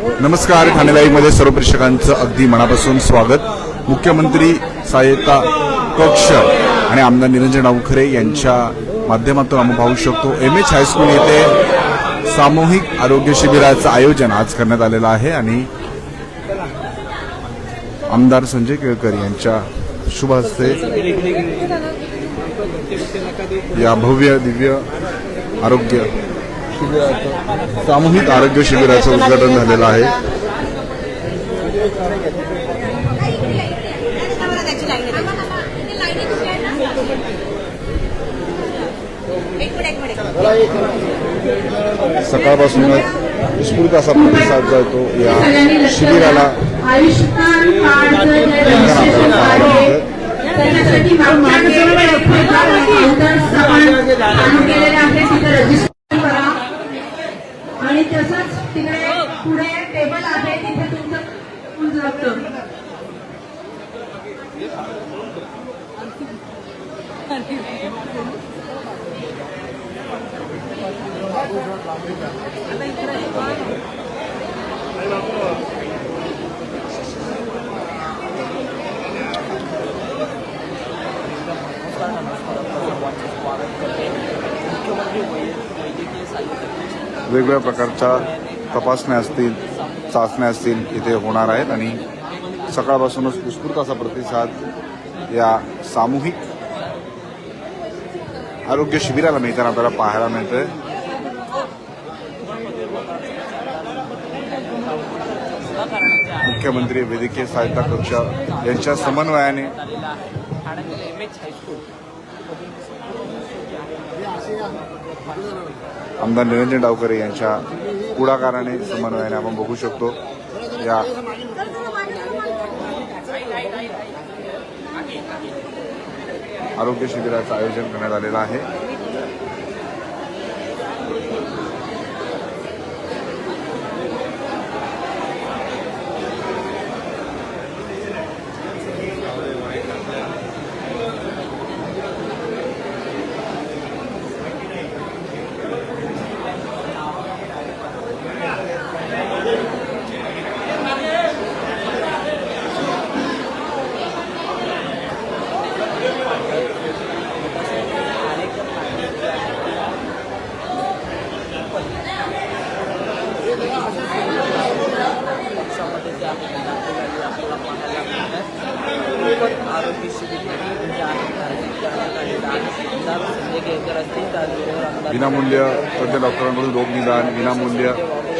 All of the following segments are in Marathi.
नमस्कार ठाणे लाईव्हमध्ये सर्व प्रेक्षकांचं अगदी मनापासून स्वागत. मुख्यमंत्री सहाय्यता कक्ष आणि आमदार निरंजन डावखरे यांच्या माध्यमातून आम्ही पाहू शकतो एम एच हायस्कूल येथे सामूहिक आरोग्य शिबिराचं आयोजन आज करण्यात आलेलं आहे आणि आमदार संजय केळकर यांच्या शुभ हस्ते या भव्य दिव्य आरोग्य शिबिराचं सामूहिक आरोग्य शिबिराचं उद्घाटन झालेलं आहे. त्याची लाईन एक मिनिट एक मिनिट सकाळपासूनच उत्स्फूर्त असा प्रतिसाद जो आहे तो या शिबिराला आयुष्यमान कार्ड रजिस्ट्रेशन आहे त्याच्यासाठी मागच्या काउंटर आपण आणून केलेले आहे तिथे रजिस्ट्रेशन करा आणि तसंच तिकडे पुढे टेबल आहे तिथे तुमचं लागतं वेगवेगळ्या प्रकारच्या तपासण्या असतील चाचण्या असतील इथे होणार आहेत. आणि सकाळपासूनच उत्स्फूर्त असा प्रतिसाद या सामूहिक आरोग्य शिबिराला मिळताना आपल्याला पाहायला मिळतोय. मुख्यमंत्री वैद्यकीय सहायता कक्ष यांच्या समन्वयाने आमदार निरंजन डावकरे यांच्या पुढाकाराने समन्वयाने आपण बघू शकतो. या आरोग्य शिबिराचं आयोजन करण्यात आलेलं आहे. विनामूल्य तज्ञ डॉक्टरांकडून रोग निदान विनामूल्य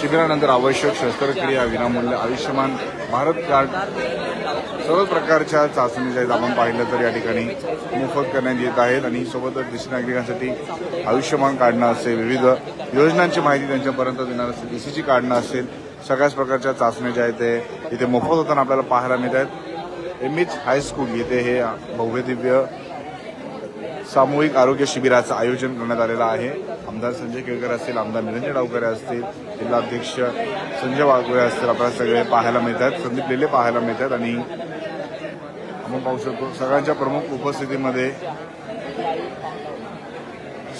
शिबिरानंतर आवश्यक शस्त्रक्रिया विनामूल्य आयुष्यमान भारत कार्ड. सर्व प्रकारच्या चाचणी ज्या आहेत आपण पाहिलं तर या ठिकाणी मोफत करण्यात येत आहेत आणि सोबतच ज्येष्ठ नागरिकांसाठी आयुष्यमान काढणं असेल विविध योजनांची माहिती त्यांच्यापर्यंत देणार असेल डीसीची काढणं असेल सगळ्याच प्रकारच्या चाचण्या ज्या आहेत ते इथे मोफत होताना आपल्याला पाहायला मिळत आहेत. एम एच हायस्कूल येथे हे भव्यदिव्य सामूहिक आरोग्य शिबिराचं आयोजन करण्यात आलेलं आहे. आमदार संजय केळकर असतील आमदार निरंजन डावकर असतील जिल्हाध्यक्ष संजय वाघोळे असतील आपल्याला सगळे पाहायला मिळतात संदीप लेले पाहायला मिळतात आणि आपण पाहू शकतो सगळ्यांच्या प्रमुख उपस्थितीमध्ये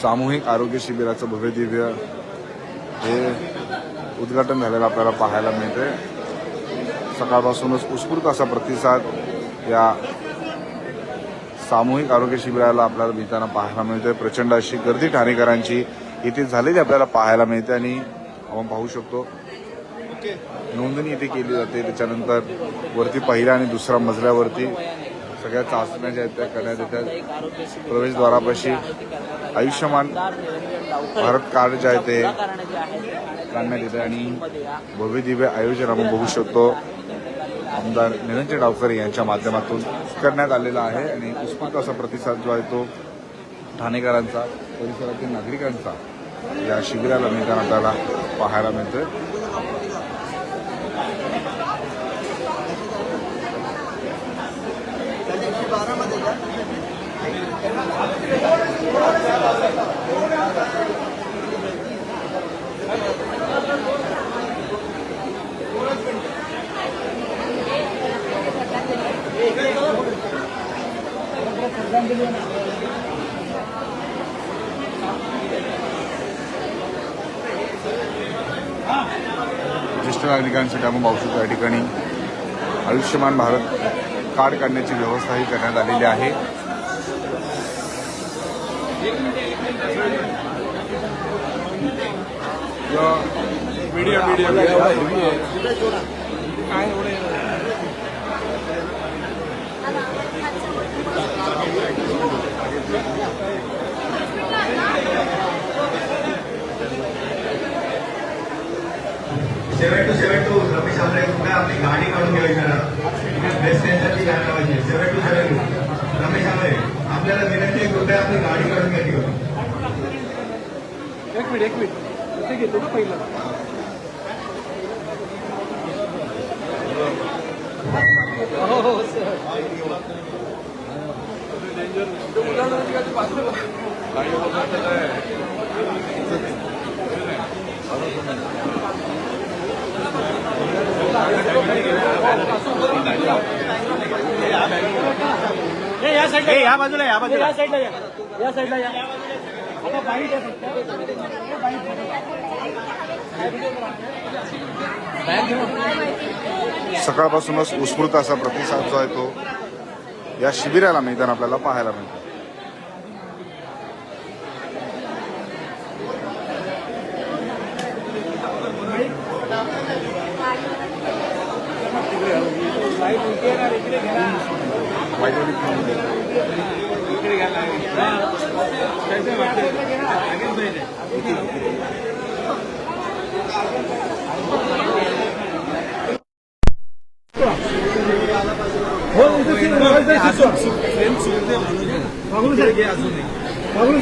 सामूहिक आरोग्य शिबिराचं भव्य दिव्य हे उद्घाटन झालेलं आपल्याला पाहायला मिळते सकाळपासूनच उत्स्फूर्त असा प्रतिसाद या सामूहिक आरोग्य शिबिराला आपल्याला मिळताना पाहायला मिळते प्रचंड अशी गर्दी ठाणेकरांची इथे झालेली आपल्याला पाहायला मिळते आणि आपण पाहू शकतो. नोंदणी इथे केली जाते. त्याच्यानंतर वरती पहिल्या आणि दुसऱ्या मजल्यावरती सगळ्या चाचण्या ज्या आहेत त्या करण्यात येतात. प्रवेशद्वारापाशी आयुष्यमान भारत कार्ड जे आहे ते काढण्यात येते आणि भव्य दिव्य आयोजन आपण बघू शकतो. आमदार निरंजन डावकर यांच्या माध्यमातून करण्यात आलेला आहे आणि उत्स्फूर्त असा प्रतिसाद जो आहे तो ठाणेकरांचा परिसरातील नागरिकांचा या शिबिराला निघाला त्याला पाहायला मिळतोय. ज्येष्ठ नागरिकांसाठी आपण पाहू शकतो या ठिकाणी आयुष्यमान भारत कार्ड काढण्याची व्यवस्थाही करण्यात आलेली आहे. मीडिया मीडिया काय seven two seven two Ramesh आपल्या कुठे आपली गाडी काढून घ्यावी जरा बेस्ट सेन्सरची गाडी लावायची seven two seven two Ramesh Amre आपल्याला विनंती आहे कृपया आपली गाडी काढून घ्यायची एक मिनिट एक मिनिट. ते घेतो ना पहिलं. हो हो सर या साईडला या बाजूला या बाजूला. या साईडला या. या साईडला या. आता बाईट आहे फक्त. सकाळपासूनच उत्स्फूर्त असा प्रतिसाद जो आहे तो या शिबिराला मैदान आपल्याला पाहायला मिळतो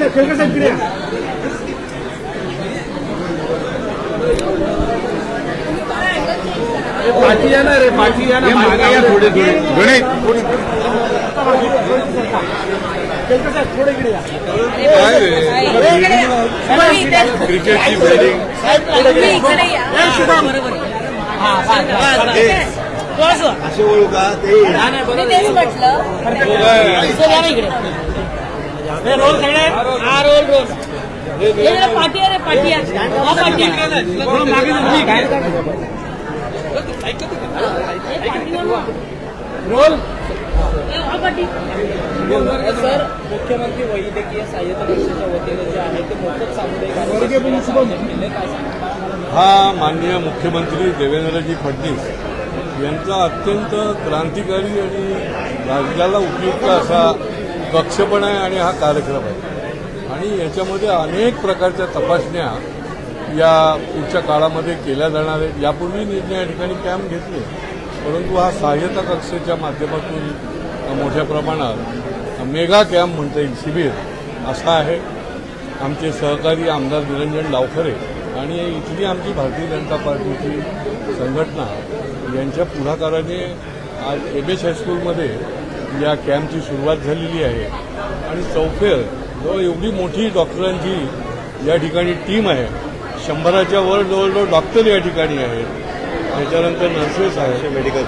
खेळकर साहेब इकडे या. पाठी या ना रे पाठी या. ना मागे या थोडे थोडे गणेश खेळकर साहेब थोडे इकडे या क्रिकेटची बिल्डिंग इकडे या असे ओळखू का? ते. मी तेच म्हटलं. रोल सगळे हा रे हा सर मुख्यमंत्री वैद्यकीय सहाय्यता कक्षाच्या वतीने जे आहे ते मोफत सामुदायिक? हा माननीय मुख्यमंत्री देवेंद्रजी फडणवीस. यांचा अत्यंत क्रांतिकारी आणि राज्याला उपयुक्त असा पक्षपण आहे आणि हा कार्यक्रम आहे. आणि याच्यामध्ये अनेक प्रकारच्या तपासण्या या पुढच्या काळामध्ये केल्या जाणार आहेत. यापूर्वी निर्णय या ठिकाणी कॅम्प घेतले परंतु हा सहाय्यता कक्षेच्या माध्यमातून मोठ्या प्रमाणात मेगा कॅम्प म्हणता येईल शिबिर असा आहे. आमचे सहकारी आमदार निरंजन डावखरे आणि इथली आमची भारतीय जनता पार्टीची संघटना यांच्या पुढाकाराने आज एम एच हायस्कूलमध्ये या कॅम्पची सुरुवात झालेली आहे. आणि चौफेर जवळ एवढी मोठी डॉक्टरांची या ठिकाणी टीम आहे. शंभराच्या वर जवळजवळ डॉक्टर या ठिकाणी आहेत. त्याच्यानंतर नर्सेस आहेत. मेडिकल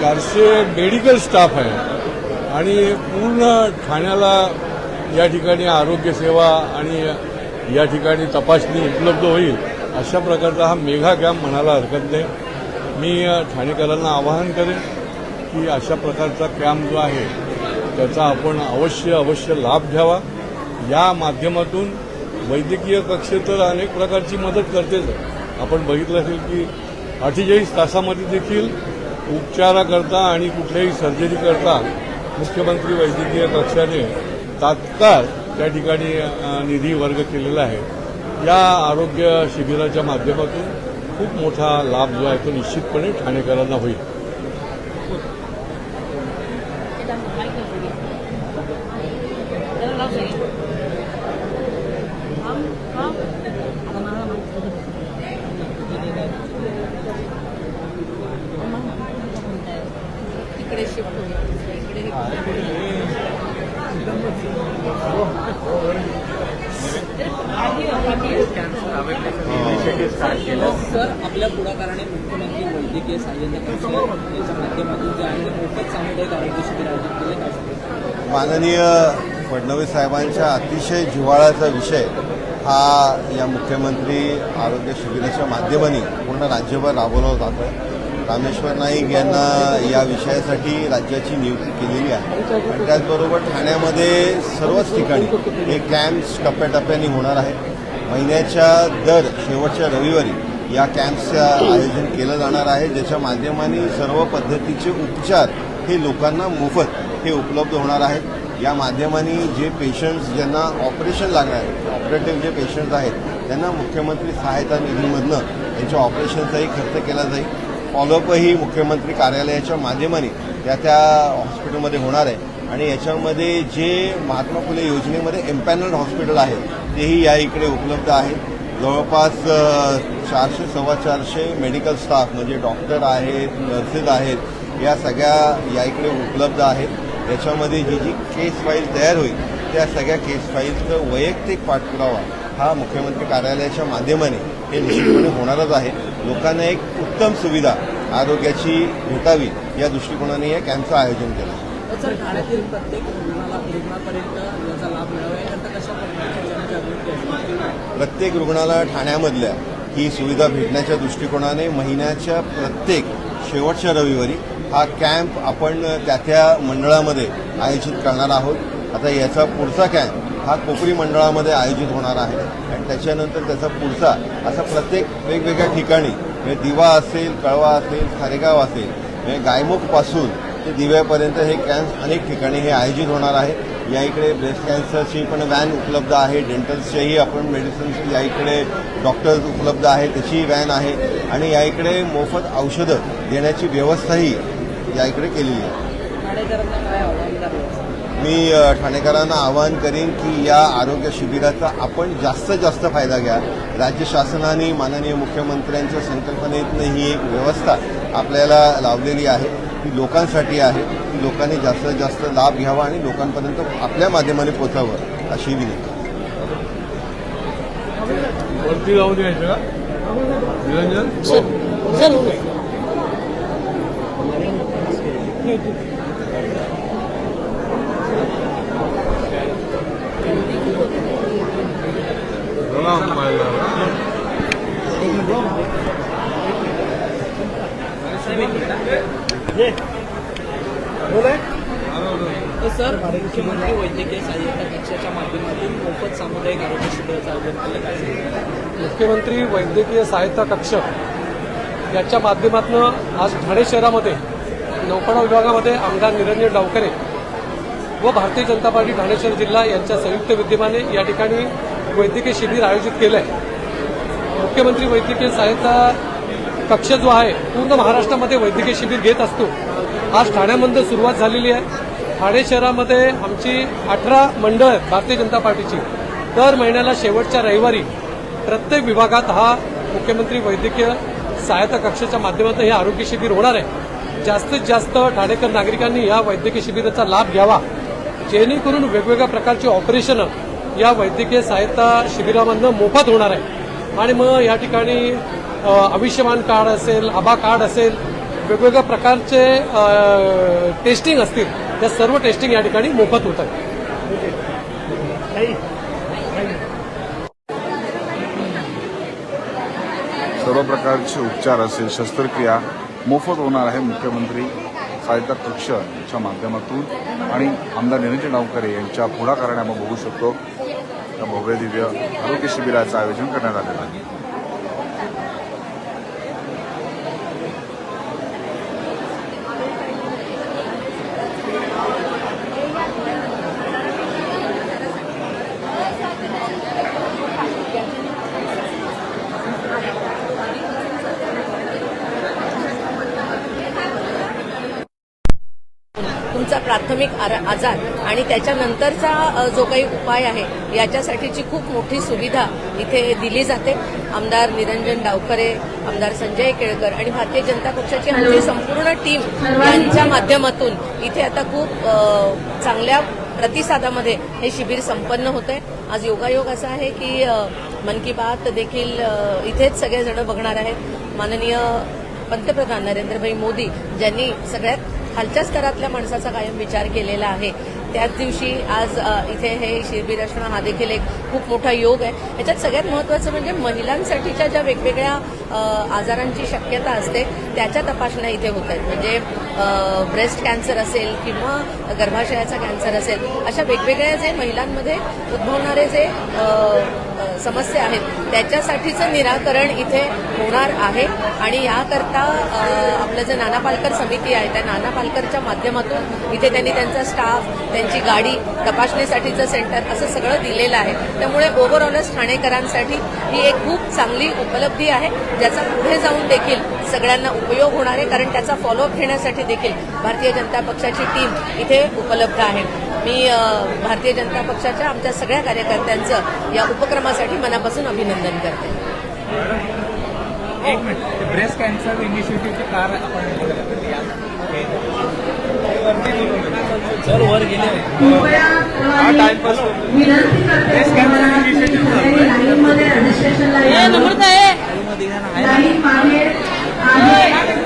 चारशे मेडिकल स्टाफ आहे आणि पूर्ण ठाण्याला या ठिकाणी आरोग्यसेवा आणि या ठिकाणी तपासणी उपलब्ध होईल अशा प्रकारचा हा मेघा कॅम्प म्हणायला हरकत नाही. मी ठाणेकरांना आवाहन करेन की अशा प्रकारचा कॅम्प जो आहे त्याचा आपण अवश्य अवश्य लाभ घ्यावा. या माध्यमातून वैद्यकीय कक्ष तर अनेक प्रकारची मदत करतेच आपण बघितलं असेल की अठ्ठेचाळीस तासामध्ये देखील उपचाराकरता आणि कुठल्याही सर्जरी करता मुख्यमंत्री वैद्यकीय कक्षाने तात्काळ त्या ठिकाणी निधी वर्ग केलेला आहे. या आरोग्य शिबिराच्या माध्यमातून खूप मोठा लाभ जो आहे तो निश्चितपणे ठाणेकरांना होईल. आपल्या पुढाकाराने मुख्यमंत्री वैद्यकीय सहाय्यता कक्ष याच्या माध्यमातून जे आहे मोफत सामुदायिक आरोग्य शिबिर आयोजित केले. काय माननीय फडणवीस साहेबांच्या अतिशय जिव्हाळ्याचा विषय हा या मुख्यमंत्री आरोग्य शिबिराच्या माध्यमाने पूर्ण राज्यभर राबवला जातो रामेश्वर नाईक यांना या विषयासाठी राज्याची नियुक्ती केलेली आहे. आणि त्याचबरोबर ठाण्यामध्ये सर्वच ठिकाणी हे कॅम्प्स टप्प्याटप्प्याने होणार आहे. महिन्याच्या दर शेवटच्या रविवारी या कॅम्प्सचं आयोजन केलं जाणार आहे ज्याच्या माध्यमाने सर्व पद्धतीचे उपचार हे लोकांना मोफत हे उपलब्ध होणार आहेत. या माध्यमाने जे पेशंट्स ज्यांना ऑपरेशन लागणार आहे ऑपरेटिव्ह जे पेशंट्स आहेत त्यांना मुख्यमंत्री सहायता निधीमधनं यांच्या ऑपरेशनचाही खर्च केला जाईल. फॉलोअपही मुख्यमंत्री कार्यालयाच्या माध्यमाने त्या त्या हॉस्पिटलमध्ये होणार आहे. आणि याच्यामध्ये जे महात्मा फुले योजनेमध्ये एम्पॅनल्ड हॉस्पिटल आहे तेही या इकडे उपलब्ध आहेत जवळपास चारशे सव्वा चारशे मेडिकल स्टाफ म्हणजे डॉक्टर आहेत नर्सेस आहेत या सगळ्या या इकडे उपलब्ध आहेत. याच्यामध्ये जी जी केस फाईल तयार होईल त्या सगळ्या केस फाईलचं वैयक्तिक पाठपुरावा हा मुख्यमंत्री कार्यालयाच्या माध्यमाने हे निश्चितपणे होणारच आहे. लोकांना एक उत्तम सुविधा आरोग्याची भेटावी या दृष्टिकोनाने या कॅम्पचं आयोजन केलं सर ठाण्यातील प्रत्येक रुग्णाला रुग्णापर्यंत याचा लाभ मिळावा याकरता कशा प्रकारची जनजागृती असते प्रत्येक रुग्णाला ठाण्यामधल्या ही सुविधा भेटण्याच्या दृष्टिकोनाने महिन्याच्या प्रत्येक शेवटच्या रविवारी हा कॅम्प आपण त्या त्या मंडळामध्ये आयोजित करणार आहोत. आता याचा पुढचा कॅम्प हा कोपरी मंडळामध्ये आयोजित होणार आहे आणि त्याच्यानंतर त्याचा पुढचा असा प्रत्येक वेगवेगळ्या ठिकाणी म्हणजे दिवा असेल कळवा असेल खारेगाव असेल म्हणजे गायमुखपासून ते दिव्यापर्यंत हे कॅम्प अनेक ठिकाणी हे आयोजित होणार आहे. या इकडे ब्रेस्ट कॅन्सरची पण व्हॅन उपलब्ध आहे. डेंटल्सच्याही आपण मेडिसिन्स या इकडे डॉक्टर्स उपलब्ध आहे त्याची व्हॅन आहे. आणि या इकडे मोफत औषधं देण्याची व्यवस्थाही या इकडे केलेली आहे. मी ठाणेकरांना आवाहन करीन की या आरोग्य शिबिराचा आपण जास्तीत जास्त फायदा घ्या. राज्य शासनाने माननीय मुख्यमंत्र्यांच्या संकल्पनेतनं ही एक व्यवस्था आपल्याला लावलेली आहे. ती लोकांसाठी आहे. ती लोकांनी जास्तीत जास्त लाभ घ्यावा आणि लोकांपर्यंत आपल्या माध्यमाने पोचावं अशी विनंती. वरती जाऊन यायचं का निरंजन? चला, पाहिलं. सर मुख्यमंत्री वैद्यकीय सहाय्यता कक्षाच्या माध्यमातून मोफत सामुदायिक आरोग्य शिबिराचं आयोजन केलं काय मुख्यमंत्री वैद्यकीय सहायता कक्ष याच्या माध्यमातून आज ठाणे शहरामध्ये नौपाडा विभागामध्ये आमदार निरंजन डावकरे व भारतीय जनता पार्टी ठाणे शहर जिल्हा यांच्या संयुक्त विद्यमाने या ठिकाणी वैद्यकीय शिबिर आयोजित केलं आहे मुख्यमंत्री वैद्यकीय सहायता कक्ष जो आहे पूर्ण महाराष्ट्रामध्ये वैद्यकीय शिबिर घेत असतो. आज ठाण्यामध्ये सुरुवात झालेली आहे. ठाणे शहरामध्ये आमची अठरा मंडळ भारतीय जनता पार्टीची. दर महिन्याला शेवटच्या रविवारी प्रत्येक विभागात हा मुख्यमंत्री वैद्यकीय सहायता कक्षाच्या माध्यमातून हे आरोग्य शिबिर होणार आहे. जास्तीत जास्त ठाणेकर नागरिकांनी या वैद्यकीय शिबिराचा लाभ घ्यावा. जेणेकरून वेगवेगळ्या प्रकारची ऑपरेशनं या वैद्यकीय सहायता शिबिरामधनं मोफत होणार आहे. आणि मग या ठिकाणी आयुष्यमान कार्ड असेल आभा कार्ड असेल वेगवेगळ्या प्रकारचे टेस्टिंग असतील. त्या सर्व टेस्टिंग या ठिकाणी मोफत होत आहेत सर्व प्रकारचे उपचार असेल शस्त्रक्रिया मोफत होणार आहे मुख्यमंत्री सहायता कक्षच्या माध्यमातून. आणि आमदार निरंजन डावकरे यांच्या पुढाकाराने आपण बघू शकतो. त्या भव्य दिव्य आरोग्य शिबिराचं आयोजन करण्यात आलेलं आहे. आजार. आणि त्याच्यानंतरचा जो काही उपाय आहे याच्यासाठीची खूप मोठी सुविधा इथे दिली जाते. आमदार निरंजन डावकरे आमदार संजय केळकर आणि भारतीय जनता पक्षाची आमची संपूर्ण टीम यांच्या माध्यमातून इथे आता खूप चांगल्या प्रतिसादामध्ये हे शिबिर संपन्न होत आहे आज योगायोग असा आहे की मन की बात देखील इथेच सगळेजण बघणार आहेत. माननीय पंतप्रधान नरेंद्रभाई मोदी ज्यांनी सगळ्यात खालच्या स्तरातल्या माणसाचा कायम विचार केलेला आहे. त्याच दिवशी आज इथे हे शिरबीर असणं हा देखील एक खूप मोठा योग आहे. याच्यात सगळ्यात महत्त्वाचं म्हणजे महिलांसाठीच्या ज्या वेगवेगळ्या आजारांची शक्यता असते त्याच्या तपासण्या इथे होत आहेत. म्हणजे ब्रेस्ट कॅन्सर असेल किंवा गर्भाशयाचा कॅन्सर असेल अशा वेगवेगळ्या जे महिलांमध्ये उद्भवणारे जे समस्या आहेत त्याच्यासाठीचं निराकरण इथे होणार आहे. आणि याकरता आपलं जे नाना पालकर समिती आहे त्या नाना पालकरच्या माध्यमातून इथे त्यांनी त्यांचा स्टाफ त्यांची गाडी तपासणीसाठीचं सेंटर असं सगळं दिलेलं आहे. त्यामुळे ओव्हरऑलच ठाणेकरांसाठी ही एक खूप चांगली उपलब्धी आहे ज्याचा पुढे जाऊन देखील सगळ्यांना उपयोग होणार आहे कारण त्याचा फॉलोअप घेण्यासाठी देखील भारतीय जनता पक्षाची टीम इथे उपलब्ध आहे. मी भारतीय जनता पक्षाच्या आमच्या सगळ्या कार्यकर्त्यांचं या उपक्रमासाठी मनापासून अभिनंदन करते. एक मिनिट. ब्रेस्ट कॅन्सर इनिशिएटिव्हचे कार आपण वर गेले. आहे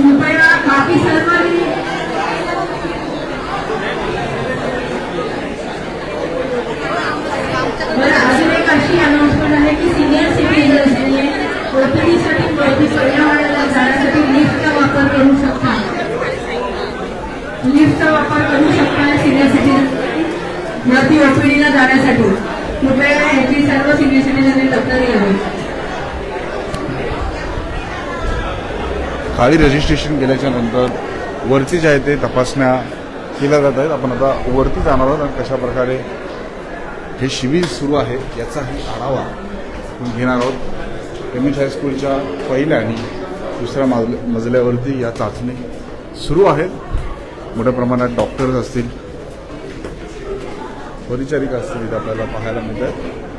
कृपया बाकी सर्वांनी बरं अजून एक अशी अनाउन्समेंट आहे की सिनियर सिटीजन्सने ओपीडीसाठी वरती पर्यावरणाला जाण्यासाठी लिफ्टचा वापर करू शकता. लिफ्टचा वापर करू शकता सिनियर सिटीजन वरती ओपीडीला जाण्यासाठी. कृपया याची सर्व सिनियर सिटीजनने दखल घ्यावी. खाली रजिस्ट्रेशन केल्याच्यानंतर वरती जे आहे ते तपासण्या केल्या जात आहेत. आपण आता वरती जाणार आहोत आणि कशा प्रकारे हे शिबिर सुरू आहे याचाही आढावा आपण घेणार आहोत. एम एच हायस्कूलच्या पहिल्या आणि दुसऱ्या मजल मजल्यावरती या चाचणी सुरू आहेत. मोठ्या प्रमाणात डॉक्टर्स असतील परिचारिका असतील इथे आपल्याला पाहायला मिळत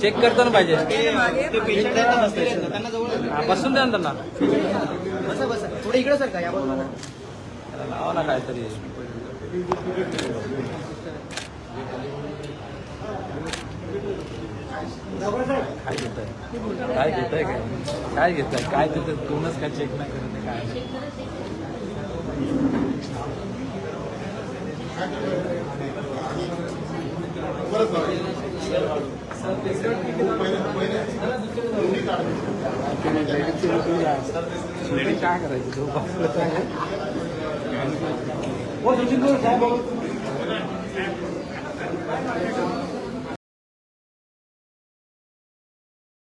चेक करताना पाहिजे बसून द्या ना त्यांना. थोडं इकडे सर का या लावा ना काहीतरी. काय घेत काय घेताय काय? काय घेताय? काय तिथं? कोणच काय चेक नाही करत आहे, काय? काय करायचं? झोप आपलं काय?